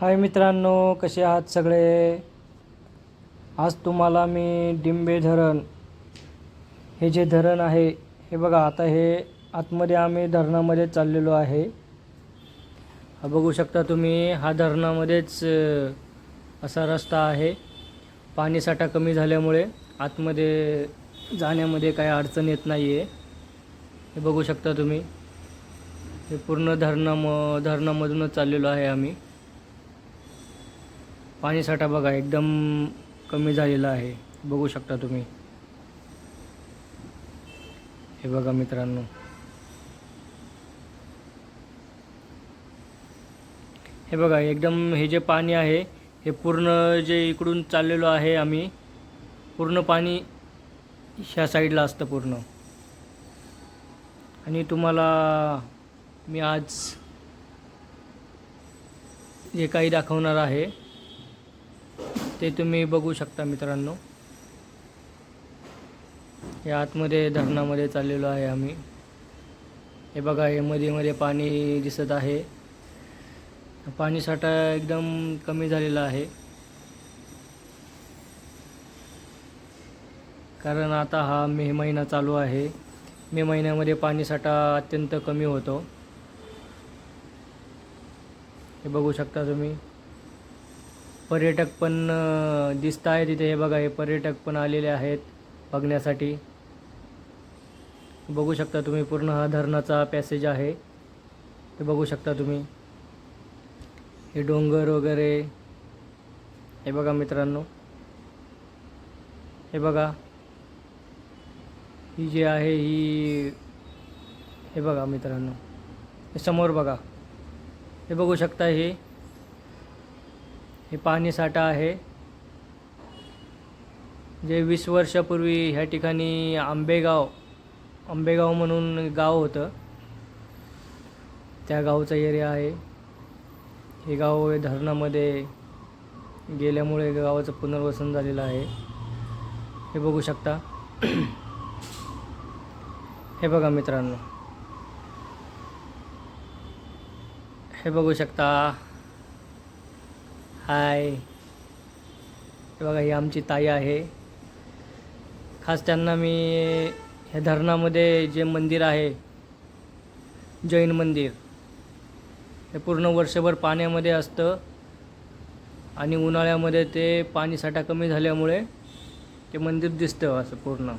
हाय मित्रांनो कसे आहात सगळे? आज तुम्हाला मी डिंबे धरण हे जे धरण आहे हे बघा आता हे आतमध्ये आम्ही धरणामध्ये चाललेलो आहे. बघू शकता तुम्ही हा धरणामध्येच असा रस्ता आहे. पाणीसाठा कमी झाल्यामुळे आतमध्ये जाण्यामध्ये काही अडचण येत नाही आहे हे बघू शकता तुम्ही. हे पूर्ण धरणाम धरणामधूनच चाललेलो आहे आम्ही. पाणीसाठा बघा एकदम कमी झालेला आहे. बघू शकता तुम्ही. हे बघा मित्रांनो. हे बघा एकदम हे जे पाणी आहे हे पूर्ण जे इकडून चाललेलो आहे आम्ही पूर्ण पाणी ह्या साईडला असतं पूर्ण. आणि तुम्हाला मी आज जे काही दाखवणार आहे ते तुम्ही बघू शकता मित्रांनो. या आतमध्ये धरणामध्ये चाललेलो आहे आम्ही. हे बघा हे मध्ये मध्ये पाणी दिसत आहे. पाणी साठा एकदम कमी झालेला आहे. कारण आता हा मे महिना चालू आहे. मे महिन्यामध्ये पाणीसाठा अत्यंत कमी होतो. हे बघू शकता तुम्ही. पर्यटक पण दिसत आहे तिथे. हे बघा हे पर्यटक पण आलेले आहेत बघण्यासाठी. बघू शकता तुम्ही पूर्ण हा धरणाचा पॅसेज आहे. ते बघू शकता तुम्ही. हे डोंगर वगैरे. हे बघा मित्रांनो. हे बघा. ही जी आहे ही हे बघा मित्रांनो. हे समोर बघा. हे बघू शकता हे. हे पाणीसाठा आहे. जे वीस वर्षापूर्वी ह्या ठिकाणी आंबेगाव आंबेगाव म्हणून गाव होतं. त्या गावचा एरिया आहे. हे गाव हे धरणामध्ये गेल्यामुळे गावाचं पुनर्वसन झालेलं आहे. हे बघू शकता. हे बघा मित्रांनो. हे बघू शकता. हाय बघा ही आमची ताई आहे. खास त्यांना मी ह्या धरणामध्ये जे मंदिर आहे जैन मंदिर हे पूर्ण वर्षभर पाण्यामध्ये असतं. आणि उन्हाळ्यामध्ये ते पाणीसाठा कमी झाल्यामुळे ते मंदिर दिसतं असं पूर्ण.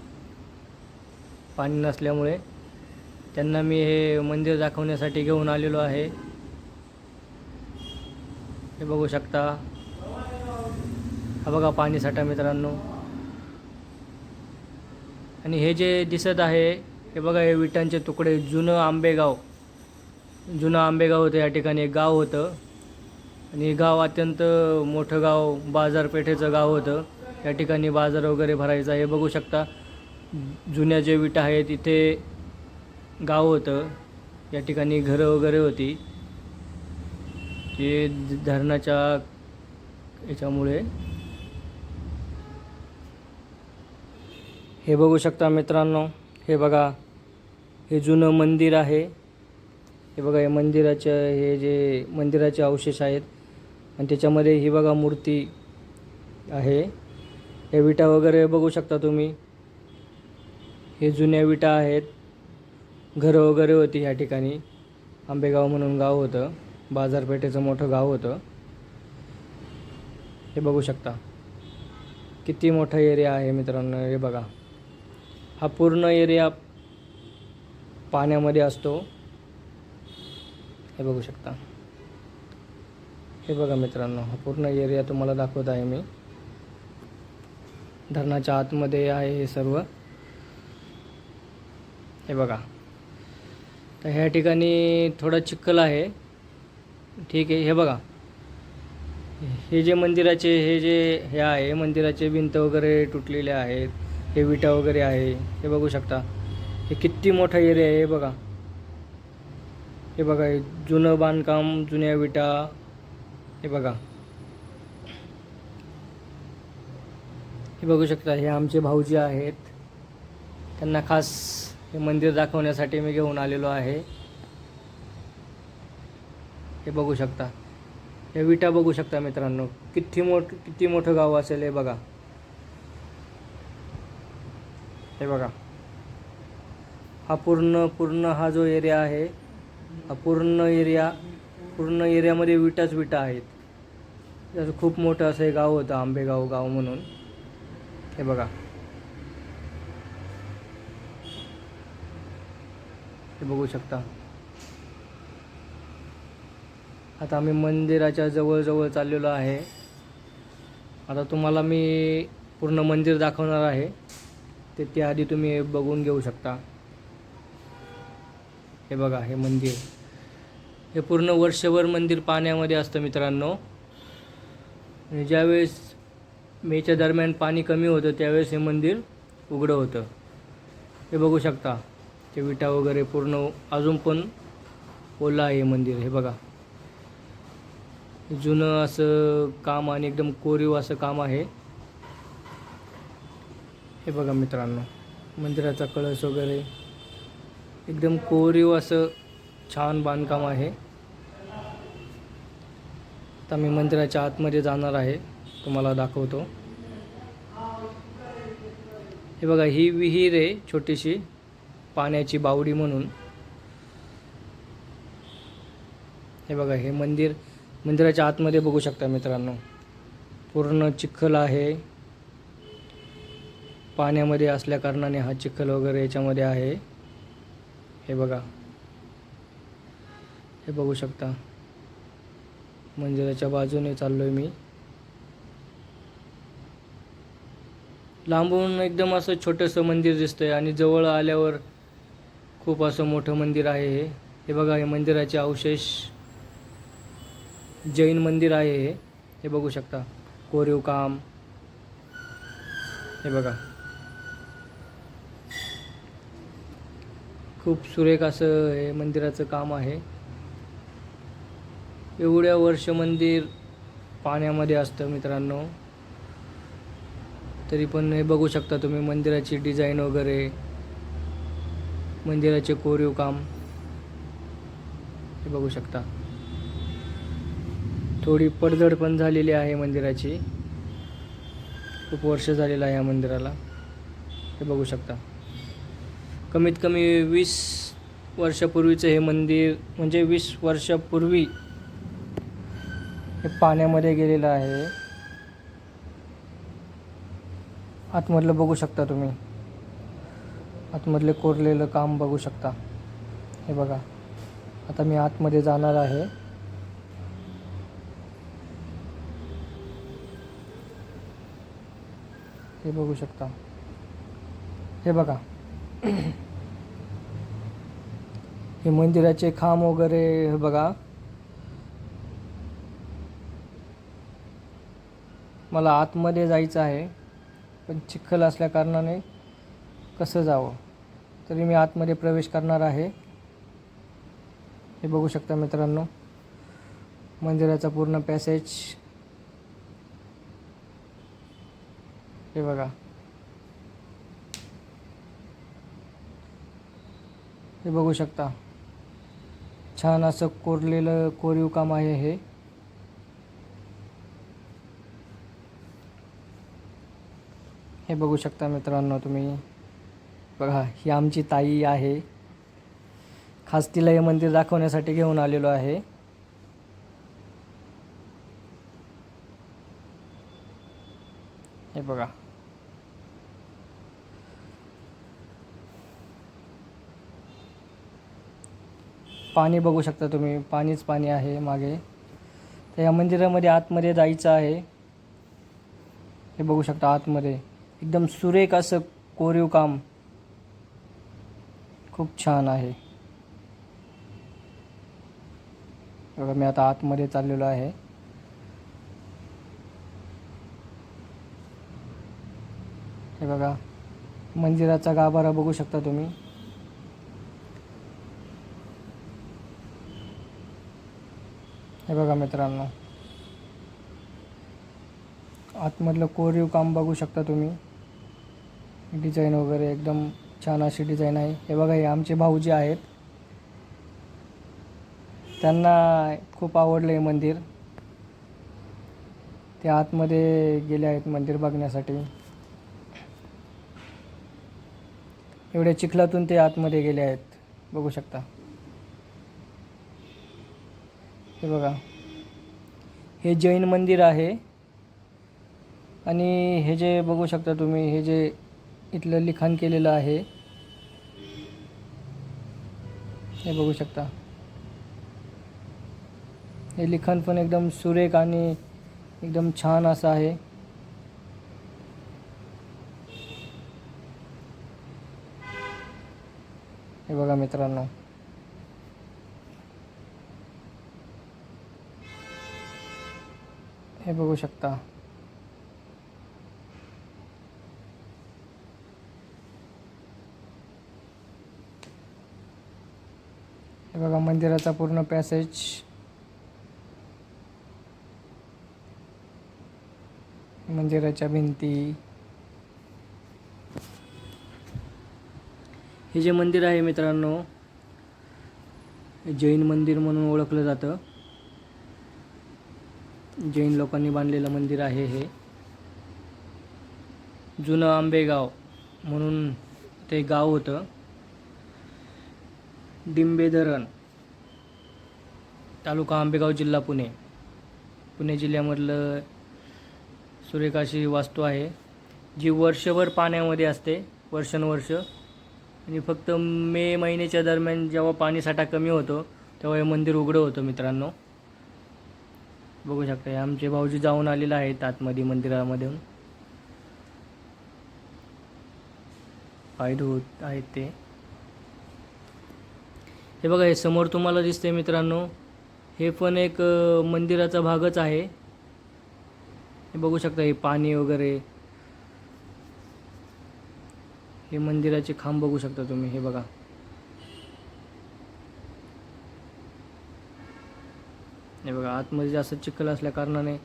पाणी नसल्यामुळे. त्यांना मी हे मंदिर दाखवण्यासाठी घेऊन आलेलो आहे. हे बघू शकता. हा बघा पाणीसाठा मित्रांनो. आणि हे जे दिसत आहे हे बघा हे विटांचे तुकडे. जुनं आंबेगाव. जुनं आंबेगाव होतं या ठिकाणी. एक गाव होतं. आणि हे गाव अत्यंत मोठं गाव बाजारपेठेचं गाव होतं. या ठिकाणी बाजार वगैरे भरायचा. हे बघू शकता जुन्या जे विटा आहेत तिथे गाव होतं. या ठिकाणी घरं वगैरे होती. ते धरणाच्या याच्यामुळे. हे बघू शकता मित्रांनो हे बघा हे जुनं मंदिर आहे. हे बघा हे मंदिराच्या हे जे मंदिराचे अवशेष आहेत. आणि त्याच्यामध्ये ही बघा मूर्ती आहे. हे विटा वगैरे बघू शकता तुम्ही. हे जुन्या विटा आहेत. घरं वगैरे होती ह्या ठिकाणी. आंबेगाव म्हणून गाव होतं. बाजारपेठेचं मोठं गाव होतं. हे बघू शकता. किती मोठा एरिया आहे मित्रांनो हे बघा. हा पूर्ण एरिया पाण्यामध्ये असतो. हे बघू शकता. हे बघा मित्रांनो हा पूर्ण एरिया तुम्हाला दाखवत आहे मी. धरणाच्या आतमध्ये आहे हे सर्व. हे बघा. तर ह्या ठिकाणी थोडं चिखल आहे. ठीक आहे हे बघा. हे जे मंदिराचे हे जे हे आहे मंदिराचे भिंत वगैरे तुटलेले आहेत हे विटा वगैरे आहे हे बघू शकता. हे किती मोठा एरिया आहे हे बघा. हे बघा हे जुनं बांधकाम जुन्या विटा हे बघा. हे बघू शकता हे आमचे भाऊजी आहेत. त्यांना खास हे मंदिर दाखवण्यासाठी मी घेऊन आलेलो आहे. हे बघू शकता. हे विटा बघू शकता मित्रांनो. किती मोठ किती मोठं गाव असेल हे बघा. हे बघा. हा पूर्ण पूर्ण हा जो एरिया आहे हा पूर्ण एरिया पूर्ण एरियामध्ये विटाच विटा आहेत. त्याचं खूप मोठं असं हे गाव होतं आंबेगाव गाव म्हणून. हे बघा. हे बघू शकता. आता आम्ही मंदिराच्या जवळजवळ चाललेलो आहे. आता तुम्हाला मी पूर्ण मंदिर दाखवणार आहे. ते त्याआधी तुम्ही बघून घेऊ शकता. हे बघा हे मंदिर. हे पूर्ण वर्षभर मंदिर पाण्यामध्ये असतं मित्रांनो. आणि ज्यावेळेस मेच्या दरम्यान पाणी कमी होतं त्यावेळेस हे मंदिर उघडं होतं. हे बघू शकता. ते विटा वगैरे पूर्ण अजून पण ओलं आहे हे मंदिर. हे बघा. जुनं असं काम आणि एकदम कोरीव असं काम आहे. हे बघा मित्रांनो मंदिराचा कळस वगैरे. एकदम कोरीव असं छान बांधकाम आहे. आता मी मंदिराच्या आतमध्ये जाणार आहे तुम्हाला दाखवतो. हे बघा ही विहीर आहे छोटीशी पाण्याची बावडी म्हणून. हे बघा हे मंदिर मंदिराच्या आतमध्ये बघू शकता मित्रांनो. पूर्ण चिखल आहे. पाण्यामध्ये असल्या कारणाने हा चिखल वगैरे याच्यामध्ये आहे. हे बघा. हे बघू शकता. मंदिराच्या बाजूने चाललो आहे मी. लांबून एकदम असं छोटंसं मंदिर दिसतंय आणि जवळ आल्यावर खूप असं मोठं मंदिर आहे हे. हे बघा हे मंदिराचे अवशेष. जैन मंदिर आहे हे. हे बघू शकता. कोरीव काम. हे बघा. खूप सुरेख असं हे मंदिराचं काम आहे. एवढ्या वर्ष मंदिर पाण्यामध्ये असतं मित्रांनो. तरी पण हे बघू शकता तुम्ही मंदिराची डिझाईन वगैरे. मंदिराचे कोरीव काम. हे बघू शकता. थोडी पडझड पण झालेली आहे मंदिराची. खूप वर्ष झालेलं आहे या मंदिराला. हे बघू शकता. कमीत कमी वीस वर्षापूर्वीचं हे मंदिर म्हणजे वीस वर्षापूर्वी हे पाण्यामध्ये गेलेलं आहे. आतमधलं बघू शकता तुम्ही. आतमधले कोरलेलं काम बघू शकता. हे बघा. आता मी आतमध्ये जाणार आहे. हे बघू शकता. हे बघा. हे मंदिराचे खांब वगैरे हे बघा. मला आतमध्ये जायचं आहे पण चिखल असल्या कारणाने कसं जावं? तरी मी आतमध्ये प्रवेश करणार आहे. हे बघू शकता मित्रांनो. मंदिराचा पूर्ण पॅसेज हे बघा. हे बघू शकता. छान असं कोरलेलं कोरीव काम आहे हे. हे बघू शकता मित्रांनो तुम्ही. बघा ही आमची ताई आहे. खास तिला हे मंदिर दाखवण्यासाठी घेऊन आलेलो आहे. हे बघा. पाणी बघू शकता तुम्ही. पाणीच पाणी आहे मागे. तर या मंदिरामध्ये आतमध्ये जायचं आहे. हे बघू शकता आतमध्ये. एकदम सुरेख असं कोरीव काम. खूप छान आहे. बघा मी आता आतमध्ये चाललेलो आहे. हे बघा मंदिराचा गाभारा बघू शकता तुम्ही. हे बघा मित्रांनो. आतमधलं कोरीव काम बघू शकता तुम्ही. डिझाईन वगैरे एकदम छान अशी डिझाईन आहे. हे बघा हे आमचे भाऊजी आहेत. त्यांना खूप आवडलं हे मंदिर. ते आतमध्ये गेले आहेत मंदिर बघण्यासाठी. एवढ्या चिखलातून ते आतमध्ये गेले आहेत. बघू शकता. हे बघा. हे जैन मंदिर आहे. आणि हे जे बघू शकता तुम्ही हे जे इथलं लिखाण केलेलं आहे हे बघू शकता. हे लिखाण पण एकदम सुरेख आणि एकदम छान असं आहे. हे बघा मित्रांनो. हे बघू शकता. हे बघा मंदिराचा पूर्ण पॅसेज मंदिराच्या भिंती. हे जे मंदिर आहे मित्रांनो जैन मंदिर म्हणून ओळखलं जातं. जैन लोकांनी बांधलेलं मंदिर आहे हे. जुनं आंबेगाव म्हणून ते गाव होतं. डिंबे धरण तालुका आंबेगाव जिल्हा पुणे. पुणे जिल्ह्यामधलं सूर्यकाशी वास्तू आहे जी वर्षभर पाण्यामध्ये असते वर्षानुवर्ष. आणि फक्त मे महिन्याच्या दरम्यान जेव्हा पाणीसाठा कमी होतो तेव्हा हे मंदिर उघडं होतं मित्रांनो. बघू शकता. हे आमचे भाऊजी जाऊन आलेले आहेत आतमध्ये मंदिरामधून पाय धुत आहेत ते. हे बघा हे समोर तुम्हाला दिसते मित्रांनो. हे पण एक मंदिराचा भागच आहे. हे बघू शकता हे पाणी वगैरे. हे मंदिराचे खांब बघू शकता तुम्ही हे बघा. हे बघा आतमध्ये जास्त चिखल असल्या कारणाने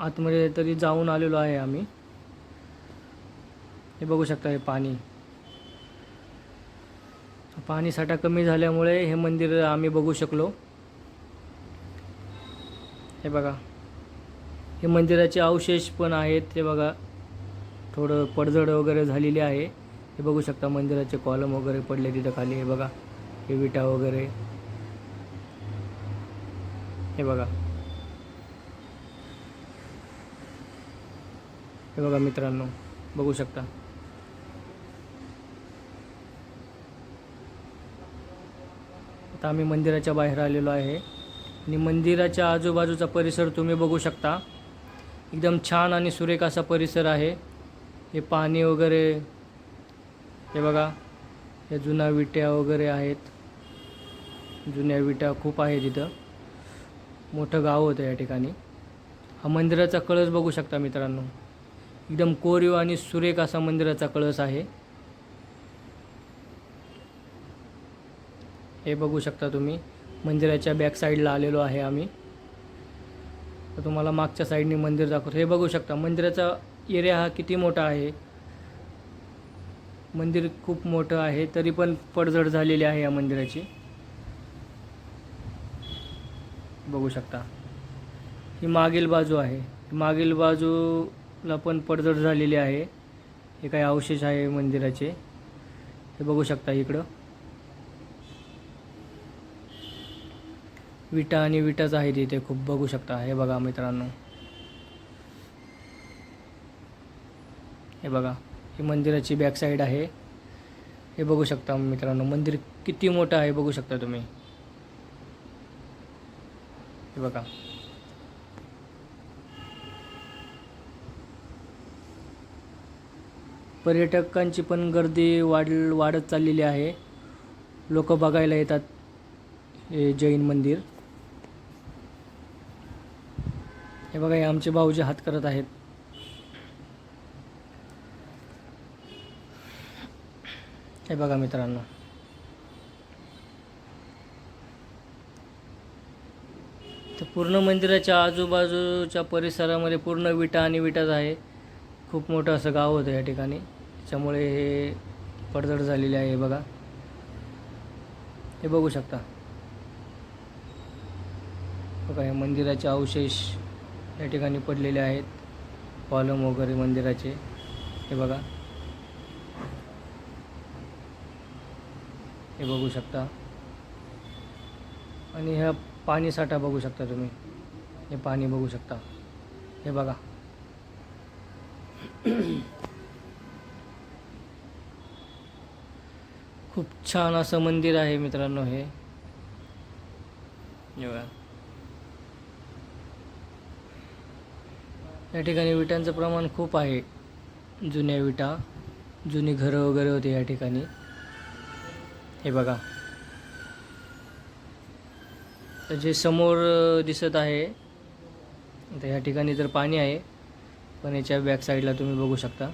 आतमध्ये तरी जाऊन आलेलो आहे आम्ही. हे बघू शकता हे पाणी. पाणी साठा कमी झाल्यामुळे हे मंदिर आम्ही बघू शकलो. हे बघा. हे मंदिराचे अवशेष पण आहेत ते बघा. थोडं पडझड वगैरे झालेली आहे. हे बघू शकता मंदिराचे कॉलम वगैरे पडले तिथं खाली हे बघा. हे विटा वगैरे. हे बघा. हे बघा मित्रांनो बघू शकता. आता आम्ही मंदिराच्या बाहेर आलेलो आहे. आणि मंदिराच्या आजूबाजूचा परिसर तुम्ही बघू शकता. एकदम छान आणि सुरेख असा परिसर आहे. हे पाणी वगैरे हे बघा. या जुन्या विट्या वगैरे आहेत. जुन्या विट्या खूप आहेत इथं. मोठं गाव होतं या ठिकाणी. हा मंदिराचा कळस बघू शकता मित्रांनो. एकदम कोरीव आणि सुरेख असा मंदिराचा कळस आहे. हे बघू शकता तुम्ही. मंदिराच्या बॅक साईडला आलेलो आहे आम्ही. तर तुम्हाला मागच्या साईडने मंदिर दाखवतो. हे बघू शकता मंदिराचा एरिया हा किती मोठा आहे? मंदिर खूप मोठं आहे तरी पण पडझड झालेली आहे या मंदिराची. बघू शकता. ही मागील बाजू आहे. मागील बाजूला पण पडझड झालेली आहे. हे काही अवशेष आहे मंदिराचे. हे बघू शकता इकडं. विटा आणि विटाच आहे तिथे खूप. बघू शकता. हे बघा मित्रांनो. हे बघा. ही मंदिराची बॅक साईड आहे. हे बघू शकता मित्रांनो. मंदिर किती मोठं आहे बघू शकता तुम्ही. हे बघा. पर्यटकांची पण गर्दी वाढ वाढत चाललेली आहे. लोक बघायला येतात हे जैन मंदिर. हे बघा हे आमचे भाऊजी हात करत आहेत. हे बघा मित्रांनो. तर पूर्ण मंदिराच्या आजूबाजूच्या परिसरामध्ये पूर्ण विटा आणि विटाच आहे. खूप मोठं असं गाव होतं या ठिकाणी. त्याच्यामुळे हे पडझड झालेली आहे हे बघा. हे बघू शकता. बघा हे मंदिराचे अवशेष या ठिकाणी पडलेले आहेत. कॉलम वगैरे मंदिराचे. हे बघा. हे बघू शकता. आणि ह्या पाणी साठा बघू शकता तुम्ही. हे पाणी बघू शकता. हे बघा. खूप छान असं मंदिर आहे मित्रांनो हे. हे बघा. या ठिकाणी विटांचं प्रमाण खूप आहे. जुन्या विटा जुनी घरं वगैरे होती या ठिकाणी. हे बघा. तर जे समोर दिसत आहे तर या ठिकाणी तर पाणी आहे पण याच्या बॅक साईडला तुम्ही बघू शकता.